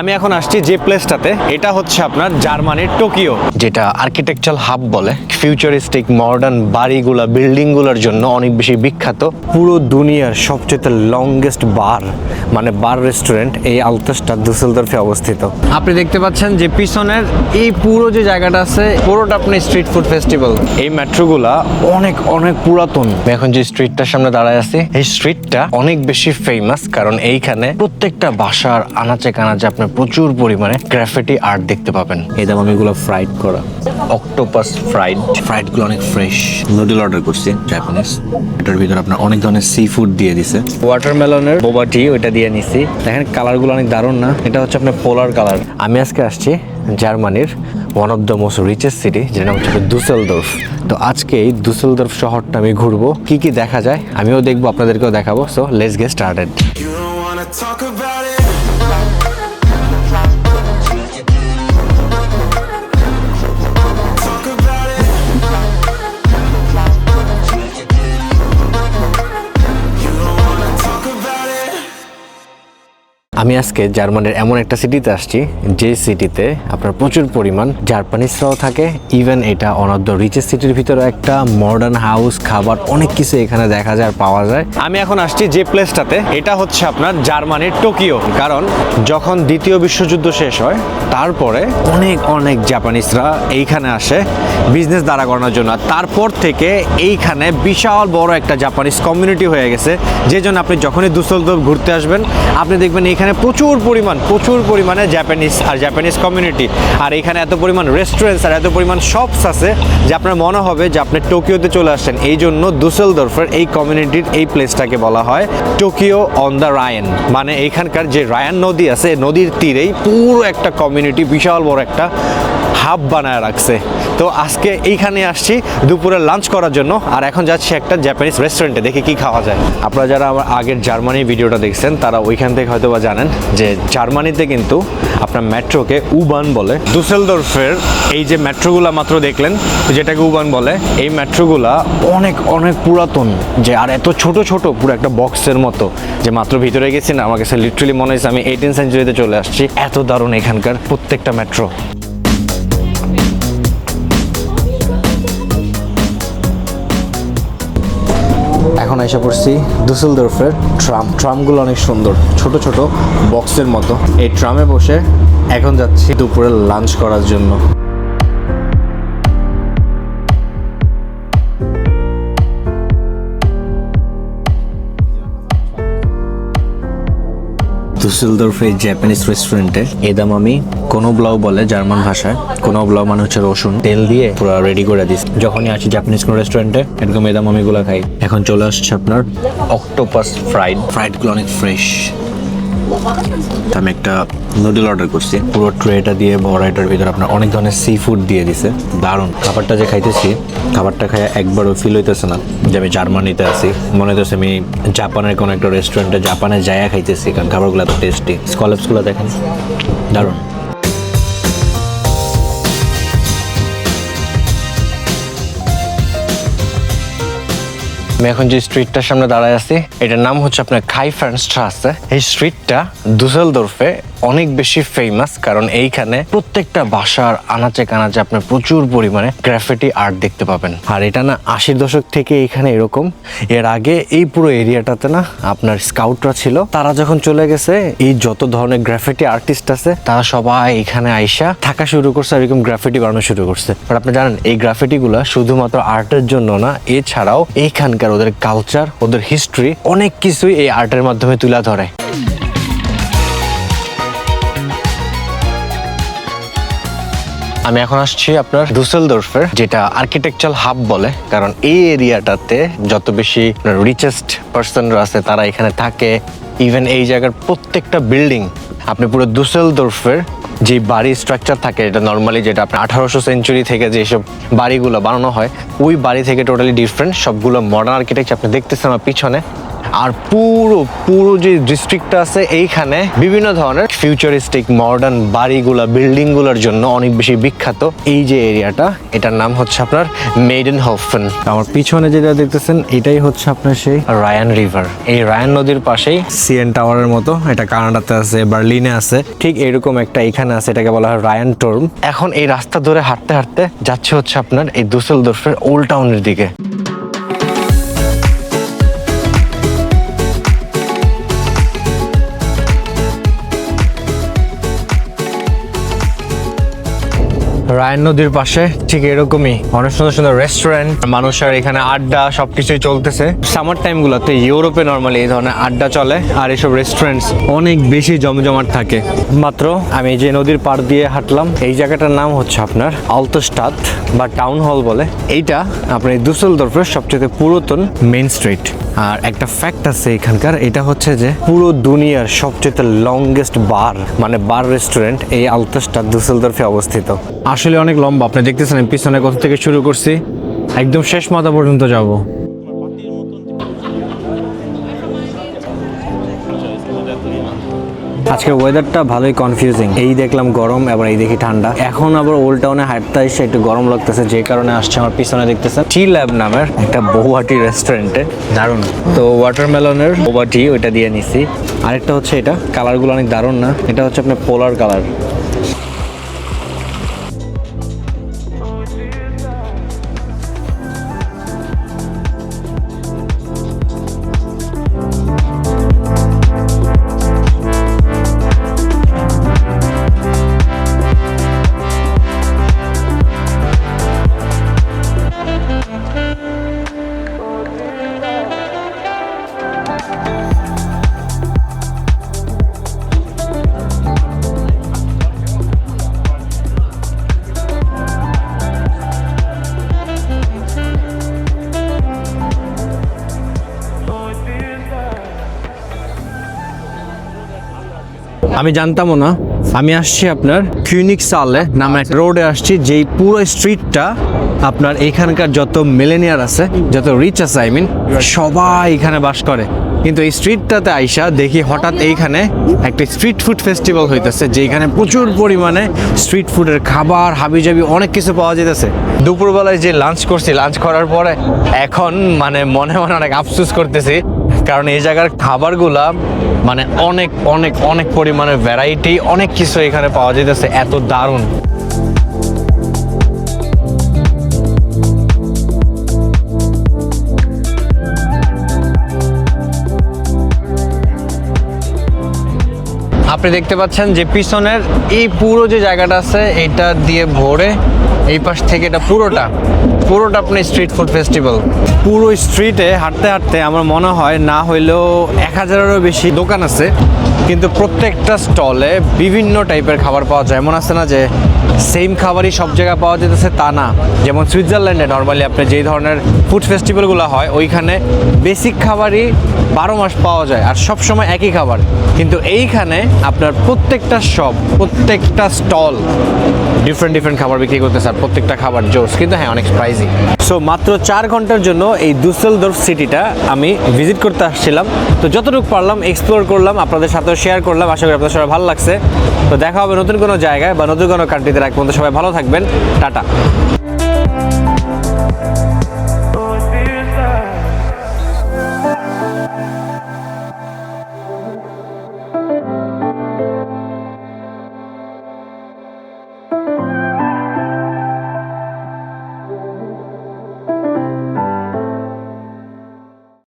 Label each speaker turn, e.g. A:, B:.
A: আমি এখন আসছি যে প্লেসটাতে এটা হচ্ছে আপনার জার্মানির টোকিও। যেটা আর্কিটেকচারাল হাব বলে। ফিউচারিস্টিক মডার্ন বাড়িগুলা বিল্ডিংগুলোর জন্য অনেক বেশি বিখ্যাত। পুরো দুনিয়ার সবচেয়ে লংগেস্ট বার মানে বার রেস্টুরেন্ট এই আলতাসটা দুসেলদর্ফে অবস্থিত। আপনি দেখতে পাচ্ছেন যে পিছনের এই পুরো যে জায়গাটা আছে, পুরোটা আপনি স্ট্রিট ফুড ফেস্টিভ্যাল এই মেট্রোগুলা অনেক অনেক পুরাতন। এখন যে স্ট্রিটটার সামনে দাঁড়ায় আছে, এই স্ট্রিটটা অনেক বেশি ফেমাস কারণ এইখানে প্রত্যেকটা বাসার আনাচে কানাচে আপনার প্রচুর পরিমাণে গ্রাফিটি আর্ট দেখতে পাবেন। এই দাম আমি আমিগুলো ফ্রাইড করা। অক্টোপাস ফ্রাইড ফ্রাইডগুলো অনেক ফ্রেশ নুডল অর্ডার করছি জাপানিজ এটার ভিতরে আপনার অনেক ধরনের সি ফুড দিয়ে দিছে। ওয়াটারমেলনের বোবাটি ওইটা দিয়ে নিছি। দেখেন কালারগুলো অনেক দারুণ না? এটা হচ্ছে আপনার পোলার কালার আমি আজকে আসছি জার্মানির one of the most richest city যেটা নাম হচ্ছে দুসেলদর্ফ তো আজকে এই দুসেলদর্ফ শহরটা আমি ঘুরবো। কি কি দেখা যায় আমিও দেখব আপনাদেরকেও দেখাবো। সো লেটস গেট স্টার্টেড আমি আজকে জার্মানির এমন একটা সিটিতে আসছি, যে সিটিতে আপনার প্রচুর পরিমাণ জাপানিজরাও থাকে ইভেন এটা ওয়ান অফ দ্য রিচেস্ট সিটির ভিতরে একটা মডার্ন হাউস খাবার, অনেক কিছু এখানে দেখা যায় পাওয়া যায়। আমি এখন আসছি যে প্লেসটাতে এটা হচ্ছে আপনার জার্মানির টোকিও। কারণ যখন দ্বিতীয় বিশ্বযুদ্ধ শেষ হয়, তারপরে অনেক অনেক জাপানিজরা এইখানে আসে বিজনেস দাঁড়া করানোর জন্য। তারপর থেকে এইখানে বিশাল বড় একটা জাপানিজ কমিউনিটি হয়ে গেছে যে জন্য আপনি যখনই দুসলদব ঘুরতে আসবেন, আপনি দেখবেন এখানে প্রচুর পরিমাণ, প্রচুর পরিমাণে জাপানিজ আর জাপানিজ কমিউনিটি আর এখানে এত পরিমাণ রেস্টুরেন্টস আর এত পরিমাণ শপস আছে যে আপনার মনে হবে যে আপনি টোকিওতে চলে আসছেন। এই জন্য দুসেলদর্ফের এই কমিউনিটির এই প্লেসটাকে বলা হয় টোকিও অন দ্য রায়ন মানে এখানকার যে রায়ান নদী আছে নদীর তীরেই পুরো একটা কমিউনিটি বিশাল বড় একটা হাব বানায় রাখছে। তো আজকে এইখানে আসছি দুপুরে লাঞ্চ করার জন্য, আর এখন যাচ্ছি একটা জাপানিজ রেস্টুরেন্টে দেখি কি খাওয়া যায়। আপনারা যারা আমার আগের জার্মানি ভিডিওটা দেখছেন, তারা ওইখান থেকে হয়তো বা জানেন যে জার্মানিতে কিন্তু আপনার মেট্রোকে উবান বলে। দুসেলদর্ফের এই যে মেট্রোগুলা মাত্র দেখলেন, যেটাকে উবান বলে, এই মেট্রোগুলা অনেক অনেক পুরাতন যে, আর এত ছোট ছোট, পুরো একটা বক্সের মতো যে, মাত্র ভিতরে গেছি না, আমার কাছে লিটারেলি মনে হয়েছে আমি এইটিন সেঞ্চুরিতে চলে আসছি। এত দারুণ এখানকার প্রত্যেকটা মেট্রো। এখন এসে পড়ছি দুসেলদর্ফের ট্রাম। ট্রামগুলো অনেক সুন্দর, ছোট ছোট বক্সের মতো। এই ট্রামে বসে এখন যাচ্ছি দুপুরে লাঞ্চ করার জন্য। দুসেলদর্ফে জাপানিজ রেস্টুরেন্টে এদাম আমি কোনো ব্লাউ বলে জার্মান ভাষায়। কোনো ব্লাউ মানে হচ্ছে রসুন। তেল দিয়ে পুরো রেডি করে দিস যখনই আসি জাপানিজ কোনো রেস্টুরেন্টে এরকম এদাম দাম আমি গুলা খাই। এখন চলে আসছে আপনার অক্টোপাস ফ্রাইড। ফ্রাইডগুলো অনেক ফ্রেশ আমি একটা নুডল অর্ডার করছি। পুরো ট্রেটা দিয়ে ভরা এটার ভিতরে আপনার অনেক ধরনের সি ফুড দিয়ে দিছে। দারুণ। খাবারটা যে খাইতেছি, খাবারটা খাই একবারও ফিল হইতেছে না। যে আমি জার্মানিতে আছি। মনে হইতেছে আমি জাপানের কোনো একটা রেস্টুরেন্টে জাপানে যাইয়া খাইতেছি, কারণ খাবারগুলো এত টেস্টি স্কলাপসগুলো দেখেন। দারুণ। আমি এখন যে স্ট্রিটটার সামনে দাঁড়ায় আছি, এটার নাম হচ্ছে আপনার খাইফার্ন স্ট্রাসে এই স্ট্রিটটা দুসেলদর্ফে অনেক বেশি ফেমাস কারণ এইখানে প্রত্যেকটা বাসার আনাচে কানাচে আপনার প্রচুর পরিমাণে গ্রাফিটি আর্ট দেখতে পাবেন। আর এটা না আশির দশক থেকে এখানে এরকম। এর আগে এই পুরো এরিয়াটাতে না আপনার স্কাউটরা ছিল। তারা যখন চলে গেছে, এই যত ধরনের গ্রাফিটি আর্টিস্ট আছে, তারা সবাই এখানে আইসা থাকা শুরু করছে এরকম গ্রাফিটি বানানো শুরু করছে। আর আপনি জানেন, এই গ্রাফিটি গুলা শুধুমাত্র আর্টের জন্য না, এছাড়াও এইখানকার ওদের কালচার ওদের হিস্ট্রি অনেক কিছুই এই আর্টের মাধ্যমে তুলে ধরে। আমি এখন আসছি আপনার দুসেলদর্ফের, যেটা আর্কিটেকচারাল হাব বলে, কারণ এই এরিয়াটাতে যত বেশি রিচেস্ট পার্সনরা আছে, তারা এখানে থাকে। ইভেন এই জায়গার প্রত্যেকটা বিল্ডিং আপনি পুরো দুসেলদর্ফের যে বাড়ি স্ট্রাকচার থাকে, এটা নর্মালি যেটা আপনার আঠারোশো সেঞ্চুরি থেকে যেসব বাড়িগুলো বানানো হয়, ওই বাড়ি থেকে টোটালি ডিফারেন্ট সবগুলো মডার্ন আর্কিটেকচার আপনি দেখতেছেন আমার পিছনে। আর পুরো পুরো যে ডিস্ট্রিক্টটা আছে এইখানে বিভিন্ন ধরনের ফিউচারিস্টিক মডার্ন বাড়িগুলা বিল্ডিং বিল্ডিংগুলোর জন্য অনেক বেশি বিখ্যাত। এই যে এরিয়াটা এটার নাম হচ্ছে আপনার মেডেন হফেন আমার পিছনে যেটা দেখতেছেন এটাই হচ্ছে আপনার সেই রায়ান রিভার এই রায়ান নদীর পাশেই সিএন টাওয়ারের মতো এটা কানাডাতে আছে বার্লিনে আছে। ঠিক এরকম একটা এখানে আছে এটাকে বলা হয় রায়ান টোর্ম এখন এই রাস্তা ধরে হাঁটতে হাঁটতে যাচ্ছে হচ্ছে আপনার এই দুসেলদোর্ফের ওল্ড টাউনের দিকে। রায়ন নদীর পাশে, ঠিক এরকমই। অনেক সুন্দর সুন্দর রেস্টুরেন্ট মানুষের এখানে আড্ডা, সবকিছুই চলতেছে। সামার টাইম গুলোতে ইউরোপে নর্মালি এই ধরনের আড্ডা চলে, আর এইসব রেস্টুরেন্টস অনেক বেশি জমজমাট থাকে। মাত্র আমি যে নদীর পাড় দিয়ে হাঁটলাম, এই জায়গাটার নাম হচ্ছে আপনার আলতোস্টাদ বা টাউন হল বলে। এইটা আপনার দুসেলদর্ফের সবচেয়ে পুরাতন মেইন স্ট্রিট আর একটা ফ্যাক্ট আছে এখানকার, এটা হচ্ছে যে পুরো দুনিয়ার সবচেয়ে লংগেস্ট বার মানে বার রেস্টুরেন্ট এই আলতাসটার দুসেলদর্ফে অবস্থিত। আসলে অনেক লম্বা, আপনি দেখতেছেন পিছনে কত থেকে শুরু করছি। একদম শেষ মাথা পর্যন্ত যাব। আজকে ওয়েদারটা ভালোই কনফিউজিং এই দেখলাম গরম আবার এই দেখি ঠান্ডা। এখন আবার ওল্ড টাউনে হাঁটতে এসে একটু গরম লাগতেছে যে কারণে আসছে আমার পিছনে দেখতেছেন। টি ল্যাব নামের একটা বহুয়াটি রেস্টুরেন্টে দারুণ। তো ওয়াটারমেলনের বোবা টি ওইটা দিয়ে নিছি। আরেকটা হচ্ছে এটা। কালারগুলো অনেক দারুণ না? এটা হচ্ছে আপনার পোলার কালার আমি জানতামও না। আমি আসছি আপনার কিউনিক সালে নামে একটা রোডে আসছি, যেই পুরো স্ট্রিটটা আপনার এখানকার যত মিলেনিয়ার আছে, যত রিচ আছে আই মিন সবাই এখানে বাস করে। কিন্তু এই স্ট্রিটটাতে আইসা দেখি হঠাৎ এইখানে একটা স্ট্রিট ফুড ফেস্টিভ্যাল হইতেছে যেখানে প্রচুর পরিমাণে স্ট্রিট ফুডের খাবার, হাবিজাবি অনেক কিছু পাওয়া যেতেছে দুপুরবেলায় যে লাঞ্চ করছি লাঞ্চ করার পরে এখন মানে মনে মনে অনেক আফসোস করতেছি, কারণ এই জায়গার খাবারগুলা মানে অনেক অনেক অনেক পরিমাণে ভ্যারাইটি অনেক কিছু এখানে পাওয়া যেতেছে এত দারুণ। আপনি দেখতে পাচ্ছেন যে পিছনের এই পুরো যে জায়গাটা আছে, এটা দিয়ে ভরে এই পাশ থেকে এটা পুরোটা পুরোটা আপনি স্ট্রিট ফুড ফেস্টিভ্যাল পুরো স্ট্রিটে হাঁটতে হাঁটতে আমার মনে হয় না হইলেও এক হাজারেরও বেশি দোকান আছে, কিন্তু প্রত্যেকটা স্টলে বিভিন্ন টাইপের খাবার পাওয়া যায়। এমন আছে না যে সেম খাবারই সব জায়গায় পাওয়া যেতেছে, তা না। যেমন সুইজারল্যান্ডে নর্মালি আপনি যেই ধরনের ফুড ফেস্টিভ্যালগুলো হয়, ওইখানে বেসিক খাবারই বারো মাস পাওয়া যায় আর সব সময় একই খাবার। কিন্তু এইখানে আপনার প্রত্যেকটা শপ প্রত্যেকটা স্টল ডিফারেন্ট ডিফারেন্ট খাবার বিক্রি করতেছে আর প্রত্যেকটা খাবার জোস। কিন্তু হ্যাঁ অনেক প্রাইজি সো মাত্র চার ঘণ্টার জন্য এই দুসেলদর্ফ সিটিটা আমি ভিজিট করতে আসছিলাম। তো যতটুকু পারলাম এক্সপ্লোর করলাম, আপনাদের সাথেও শেয়ার করলাম। আশা করি আপনাদের সবাই ভালো লাগছে। তো দেখা হবে নতুন কোনো জায়গায় বা নতুন কোনো কান্ট্রিতে রাখ পর্যন্ত সবাই ভালো থাকবেন। টাটা।